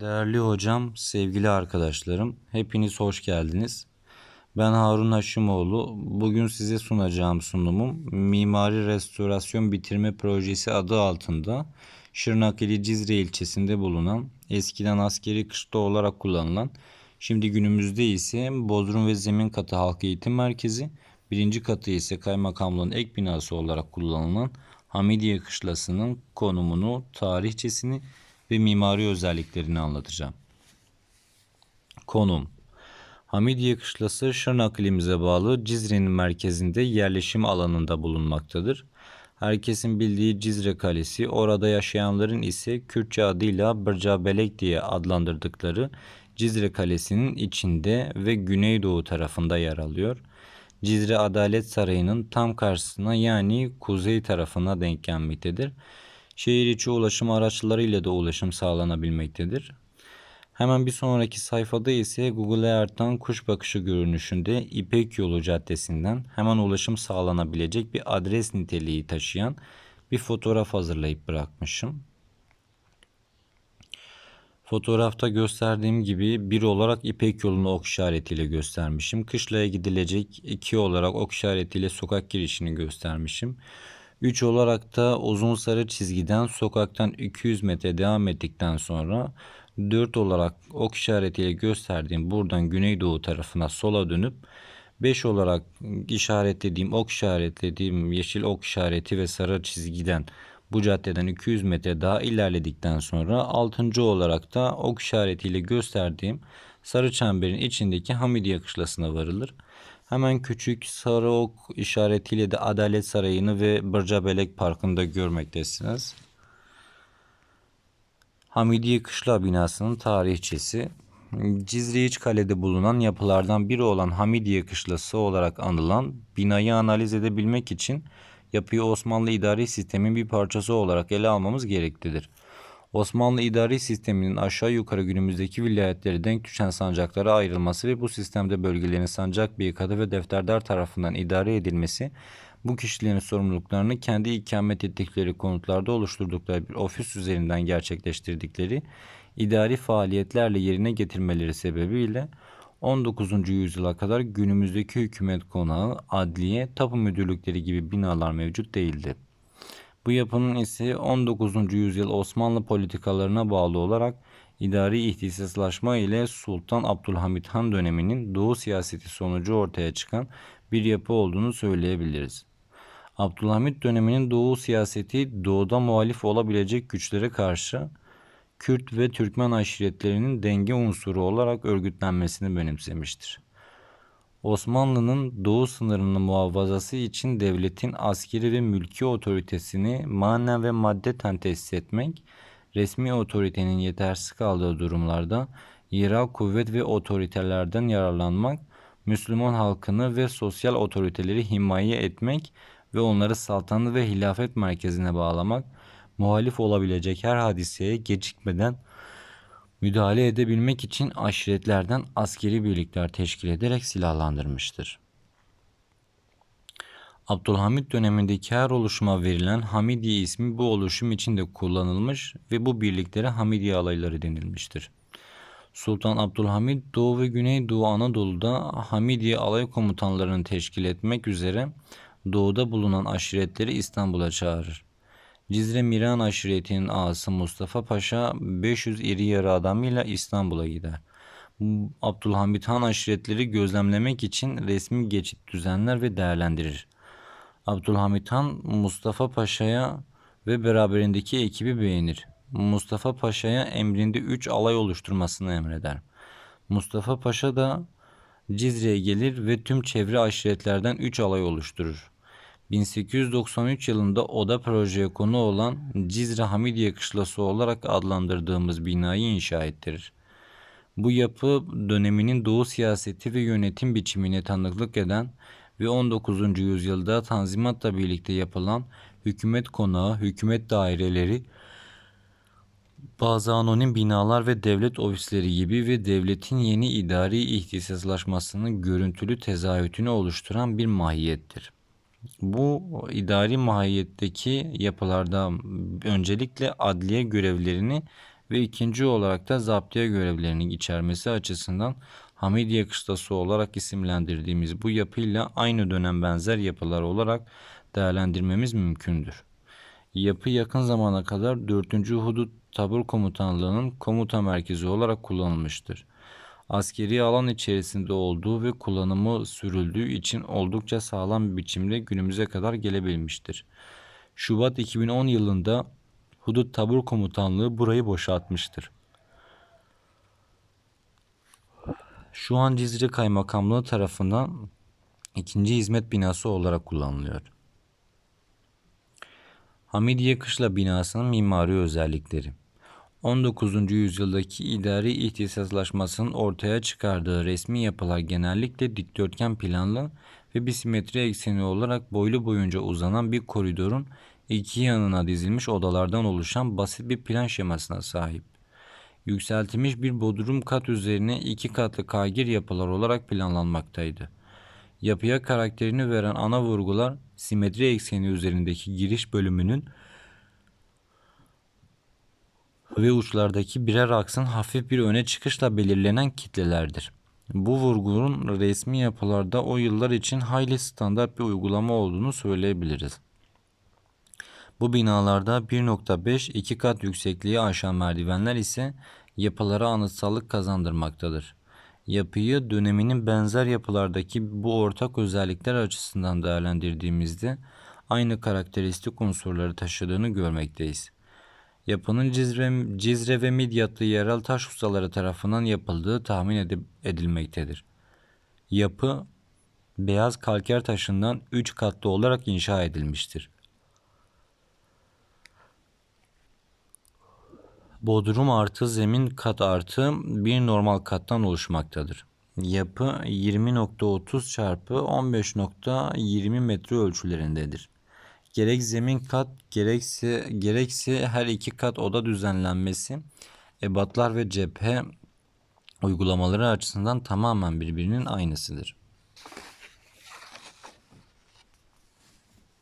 Değerli hocam, sevgili arkadaşlarım, hepiniz hoş geldiniz. Ben Harun Haşimoğlu. Bugün size sunacağım sunumum Mimari Restorasyon Bitirme Projesi adı altında Şırnak ili Cizre ilçesinde bulunan, eskiden askeri kışla olarak kullanılan, şimdi günümüzde ise Bodrum ve Zemin Katı Halk Eğitim Merkezi, birinci katı ise kaymakamlığın ek binası olarak kullanılan Hamidiye Kışlası'nın konumunu, tarihçesini ve mimari özelliklerini anlatacağım. Konum Hamidiye Kışlası Şırnak ilimize bağlı Cizre'nin merkezinde yerleşim alanında bulunmaktadır. Herkesin bildiği Cizre Kalesi, orada yaşayanların ise Kürtçe adıyla Bırcabelek diye adlandırdıkları Cizre Kalesi'nin içinde ve güneydoğu tarafında yer alıyor. Cizre Adalet Sarayı'nın tam karşısına yani kuzey tarafına denk gelmektedir. Şehir içi ulaşım araçlarıyla da ulaşım sağlanabilmektedir. Hemen bir sonraki sayfada ise Google Earth'tan kuş bakışı görünüşünde İpek Yolu Caddesi'nden hemen ulaşım sağlanabilecek bir adres niteliği taşıyan bir fotoğraf hazırlayıp bırakmışım. Fotoğrafta gösterdiğim gibi bir olarak İpek yolunu ok işaretiyle göstermişim. Kışlaya gidilecek iki olarak ok işaretiyle sokak girişini göstermişim. 3 olarak da uzun sarı çizgiden sokaktan 200 metre devam ettikten sonra 4 olarak ok işaretiyle gösterdiğim buradan güneydoğu tarafına sola dönüp 5 olarak işaretlediğim ok işaretlediğim yeşil ok işareti ve sarı çizgiden bu caddeden 200 metre daha ilerledikten sonra 6. olarak da ok işaretiyle gösterdiğim sarı çemberin içindeki Hamidiye kışlasına varılır. Hemen küçük sarı ok işaretiyle de Adalet Sarayı'nı ve Bırcabelek Parkı'nda görmektesiniz. Hamidiye Kışla binasının tarihçesi Cizre İç Kale'de bulunan yapılardan biri olan Hamidiye Kışlası olarak anılan binayı analiz edebilmek için yapıyı Osmanlı idari sistemin bir parçası olarak ele almamız gereklidir. Osmanlı idari sisteminin aşağı yukarı günümüzdeki vilayetleri denk düşen sancaklara ayrılması ve bu sistemde bölgelerin sancak beykadı ve defterdar tarafından idare edilmesi bu kişilerin sorumluluklarını kendi ikamet ettikleri konutlarda oluşturdukları bir ofis üzerinden gerçekleştirdikleri idari faaliyetlerle yerine getirmeleri sebebiyle 19. yüzyıla kadar günümüzdeki hükümet konağı, adliye, tapu müdürlükleri gibi binalar mevcut değildi. Bu yapının ise 19. yüzyıl Osmanlı politikalarına bağlı olarak idari ihtisaslaşma ile Sultan Abdülhamit Han döneminin Doğu siyaseti sonucu ortaya çıkan bir yapı olduğunu söyleyebiliriz. Abdülhamit döneminin Doğu siyaseti doğuda muhalif olabilecek güçlere karşı Kürt ve Türkmen aşiretlerinin denge unsuru olarak örgütlenmesini benimsemiştir. Osmanlı'nın doğu sınırının muhafazası için devletin askeri ve mülki otoritesini manen ve maddeten tesis etmek, resmi otoritenin yetersiz kaldığı durumlarda yerel kuvvet ve otoritelerden yararlanmak, Müslüman halkını ve sosyal otoriteleri himaye etmek ve onları saltanat ve hilafet merkezine bağlamak, muhalif olabilecek her hadiseye gecikmeden müdahale edebilmek için aşiretlerden askeri birlikler teşkil ederek silahlandırmıştır. Abdülhamit dönemindeki her oluşuma verilen Hamidiye ismi bu oluşum için de kullanılmış ve bu birliklere Hamidiye alayları denilmiştir. Sultan Abdülhamit Doğu ve Güneydoğu Anadolu'da Hamidiye alay komutanlarını teşkil etmek üzere doğuda bulunan aşiretleri İstanbul'a çağırır. Cizre Miran aşiretinin ağası Mustafa Paşa 500 iri yarı adamıyla İstanbul'a gider. Abdülhamit Han aşiretleri gözlemlemek için resmi geçit düzenler ve değerlendirir. Abdülhamit Han Mustafa Paşa'ya ve beraberindeki ekibi beğenir. Mustafa Paşa'ya emrinde 3 alay oluşturmasını emreder. Mustafa Paşa da Cizre'ye gelir ve tüm çevre aşiretlerden 3 alay oluşturur. 1893 yılında oda projeye konu olan Cizre Hamidiye Kışlası olarak adlandırdığımız binayı inşa ettirir. Bu yapı döneminin doğu siyaseti ve yönetim biçimine tanıklık eden ve 19. yüzyılda Tanzimat'la birlikte yapılan hükümet konağı, hükümet daireleri, bazı anonim binalar ve devlet ofisleri gibi ve devletin yeni idari ihtisaslaşmasının görüntülü tezahütünü oluşturan bir mahiyettir. Bu idari mahiyetteki yapılarda öncelikle adliye görevlerini ve ikinci olarak da zaptiye görevlerinin içermesi açısından Hamidiye Kışlası olarak isimlendirdiğimiz bu yapıyla aynı dönem benzer yapılar olarak değerlendirmemiz mümkündür. Yapı yakın zamana kadar 4. Hudut Tabur Komutanlığı'nın komuta merkezi olarak kullanılmıştır. Askeri alan içerisinde olduğu ve kullanımı sürüldüğü için oldukça sağlam bir biçimde günümüze kadar gelebilmiştir. Şubat 2010 yılında Hudut Tabur Komutanlığı burayı boşaltmıştır. Şu an Cizre Kaymakamlığı tarafından ikinci hizmet binası olarak kullanılıyor. Hamidiye Kışla binasının mimari özellikleri 19. yüzyıldaki idari ihtisaslaşmasının ortaya çıkardığı resmi yapılar genellikle dikdörtgen planlı ve bir simetri ekseni olarak boylu boyunca uzanan bir koridorun iki yanına dizilmiş odalardan oluşan basit bir plan şemasına sahip. Yükseltilmiş bir bodrum kat üzerine iki katlı kaygir yapılar olarak planlanmaktaydı. Yapıya karakterini veren ana vurgular simetri ekseni üzerindeki giriş bölümünün ve uçlardaki birer aksın hafif bir öne çıkışla belirlenen kitlelerdir. Bu vurgunun resmi yapılarda o yıllar için hayli standart bir uygulama olduğunu söyleyebiliriz. Bu binalarda 1.5-2 kat yüksekliği aşan merdivenler ise yapılara anıtsallık kazandırmaktadır. Yapıyı döneminin benzer yapılardaki bu ortak özellikler açısından değerlendirdiğimizde aynı karakteristik unsurları taşıdığını görmekteyiz. Yapının Cizre, Cizre ve Midyatlı yerel taş ustaları tarafından yapıldığı tahmin edip, edilmektedir. Yapı beyaz kalker taşından 3 katlı olarak inşa edilmiştir. Bodrum artı zemin kat artı bir normal kattan oluşmaktadır. Yapı 20.30 çarpı 15.20 metre ölçülerindedir. Gerek zemin kat gerekse gerekse her iki kat oda düzenlenmesi ebatlar ve cephe uygulamaları açısından tamamen birbirinin aynısıdır.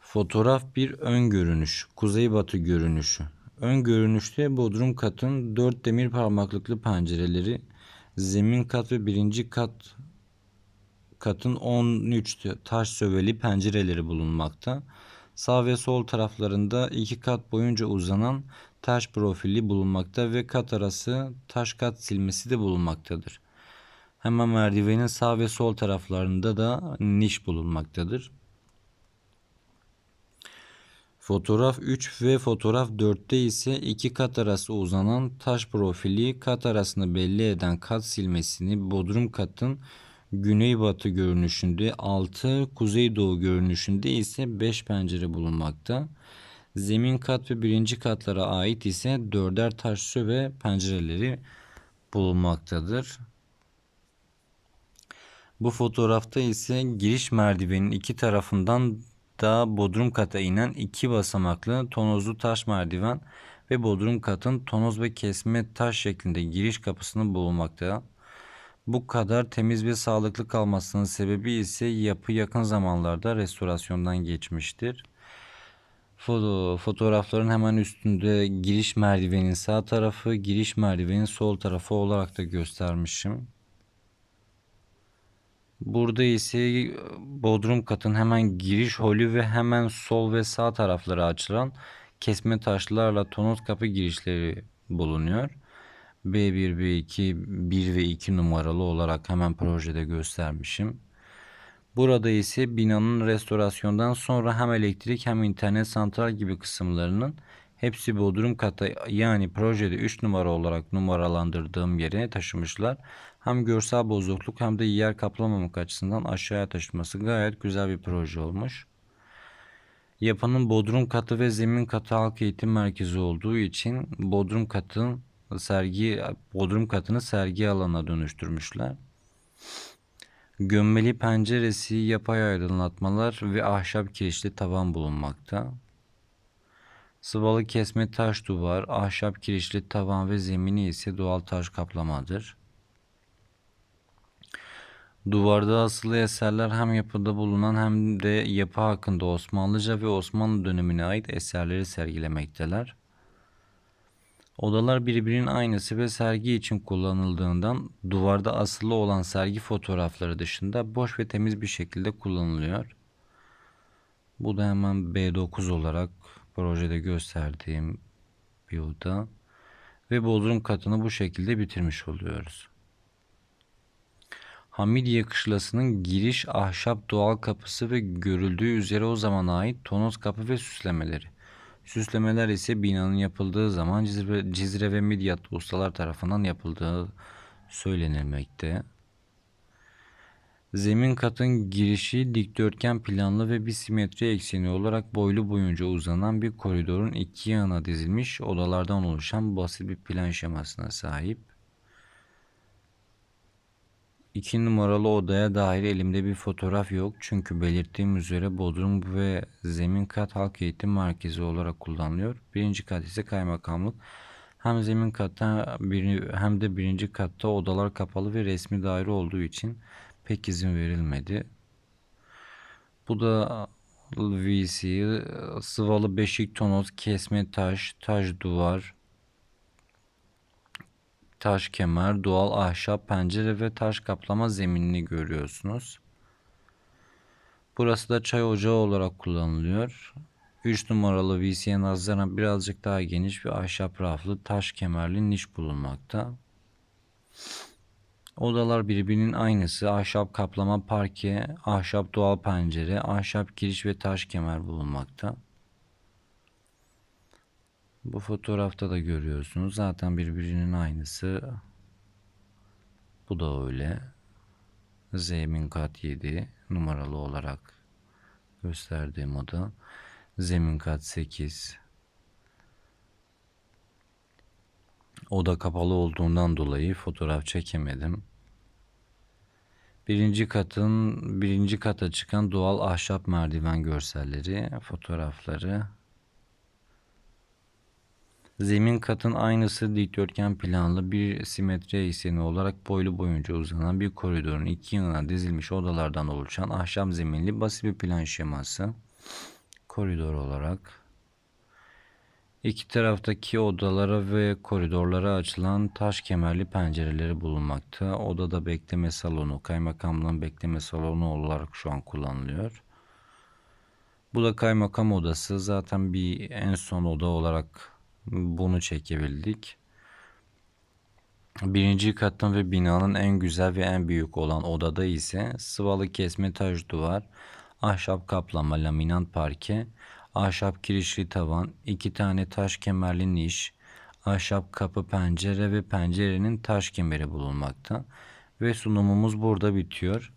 Fotoğraf bir ön görünüş, kuzeybatı görünüşü. Ön görünüşte bodrum katın dört demir parmaklıklı pencereleri, zemin kat ve birinci kat katın 13 taş söveli pencereleri bulunmakta. Sağ ve sol taraflarında iki kat boyunca uzanan taş profili bulunmakta ve kat arası taş kat silmesi de bulunmaktadır. Hemen merdivenin sağ ve sol taraflarında da niş bulunmaktadır. Fotoğraf 3 ve fotoğraf 4'te ise iki kat arası uzanan taş profili kat arasını belli eden kat silmesini bodrum katın güneybatı görünüşünde 6, kuzeydoğu görünüşünde ise 5 pencere bulunmakta. Zemin kat ve birinci katlara ait ise dörder taş su ve pencereleri bulunmaktadır. Bu fotoğrafta ise giriş merdivenin iki tarafından da bodrum kata inen iki basamaklı tonozlu taş merdiven ve bodrum katın tonoz ve kesme taş şeklinde giriş kapısını bulunmakta. Bu kadar temiz ve sağlıklı kalmasının sebebi ise yapı yakın zamanlarda restorasyondan geçmiştir. Foto, fotoğrafların hemen üstünde giriş merdivenin sağ tarafı, giriş merdivenin sol tarafı olarak da göstermişim. Burada ise bodrum katın hemen giriş holü ve hemen sol ve sağ tarafları açılan kesme taşlarla tonot kapı girişleri bulunuyor. B1, B2, 1 ve 2 numaralı olarak hemen projede göstermişim. Burada ise binanın restorasyondan sonra hem elektrik hem internet santral gibi kısımlarının hepsi bodrum kata yani projede 3 numara olarak numaralandırdığım yere taşımışlar. Hem görsel bozukluk hem de yer kaplamamak açısından aşağıya taşıması gayet güzel bir proje olmuş. Yapının bodrum katı ve zemin katı halk eğitim merkezi olduğu için bodrum katın sergi bodrum katını sergi alanına dönüştürmüşler. Gömmeli penceresi, yapay aydınlatmalar ve ahşap kirişli tavan bulunmakta. Sıvalı kesme taş duvar, ahşap kirişli tavan ve zemini ise doğal taş kaplamadır. Duvarda asılı eserler hem yapıda bulunan hem de yapı hakkında Osmanlıca ve Osmanlı dönemine ait eserleri sergilemekteler. Odalar birbirinin aynısı ve sergi için kullanıldığından duvarda asılı olan sergi fotoğrafları dışında boş ve temiz bir şekilde kullanılıyor. Bu da hemen B9 olarak projede gösterdiğim bir oda. Ve bodrum katını bu şekilde bitirmiş oluyoruz. Hamidiye Kışlası'nın giriş ahşap doğal kapısı ve görüldüğü üzere o zamana ait tonoz kapı ve süslemeleri. Süslemeler ise binanın yapıldığı zaman Cizre, Cizre ve Midyatlı ustalar tarafından yapıldığı söylenilmekte. Zemin katın girişi dikdörtgen planlı ve bir simetri ekseni olarak boylu boyunca uzanan bir koridorun iki yanına dizilmiş odalardan oluşan basit bir plan şemasına sahip. İki numaralı odaya dair elimde bir fotoğraf yok çünkü belirttiğim üzere bodrum ve zemin kat halk eğitim merkezi olarak kullanılıyor. Birinci kat ise kaymakamlık. Hem zemin katta bir, hem de birinci katta odalar kapalı ve resmi daire olduğu için pek izin verilmedi. Bu da VC, sıvalı beşik tonoz, kesme taş, taş duvar, taş kemer, doğal ahşap pencere ve taş kaplama zeminini görüyorsunuz. Burası da çay ocağı olarak kullanılıyor. 3 numaralı VC'ye nazaran birazcık daha geniş bir ahşap raflı taş kemerli niş bulunmakta. Odalar birbirinin aynısı. Ahşap kaplama parke, ahşap doğal pencere, ahşap giriş ve taş kemer bulunmakta. Bu fotoğrafta da görüyorsunuz. Zaten birbirinin aynısı. Bu da öyle. Zemin kat 7 numaralı olarak gösterdiğim oda. Zemin kat 8. Oda kapalı olduğundan dolayı fotoğraf çekemedim. Birinci katın birinci kata çıkan doğal ahşap merdiven görselleri, fotoğrafları. Zemin katın aynısı dikdörtgen planlı bir simetri ekseni olarak boylu boyunca uzanan bir koridorun iki yanına dizilmiş odalardan oluşan ahşap zeminli basit bir plan şeması. Koridor olarak. İki taraftaki odalara ve koridorlara açılan taş kemerli pencereleri bulunmakta. Odada bekleme salonu, kaymakamlığın bekleme salonu olarak şu an kullanılıyor. Bu da kaymakam odası. Zaten bir en son oda olarak bunu çekebildik. Birinci katın ve binanın en güzel ve en büyük olan odada ise sıvalı kesme taş duvar, ahşap kaplama laminant parke, ahşap kirişli tavan, iki tane taş kemerli niş, ahşap kapı pencere ve pencerenin taş kemeri bulunmakta. Ve sunumumuz burada bitiyor.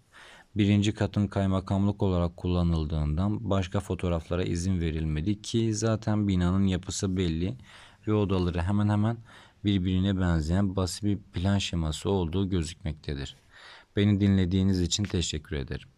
Birinci katın kaymakamlık olarak kullanıldığından başka fotoğraflara izin verilmedi ki zaten binanın yapısı belli ve odaları hemen hemen birbirine benzeyen basit bir plan şeması olduğu gözükmektedir. Beni dinlediğiniz için teşekkür ederim.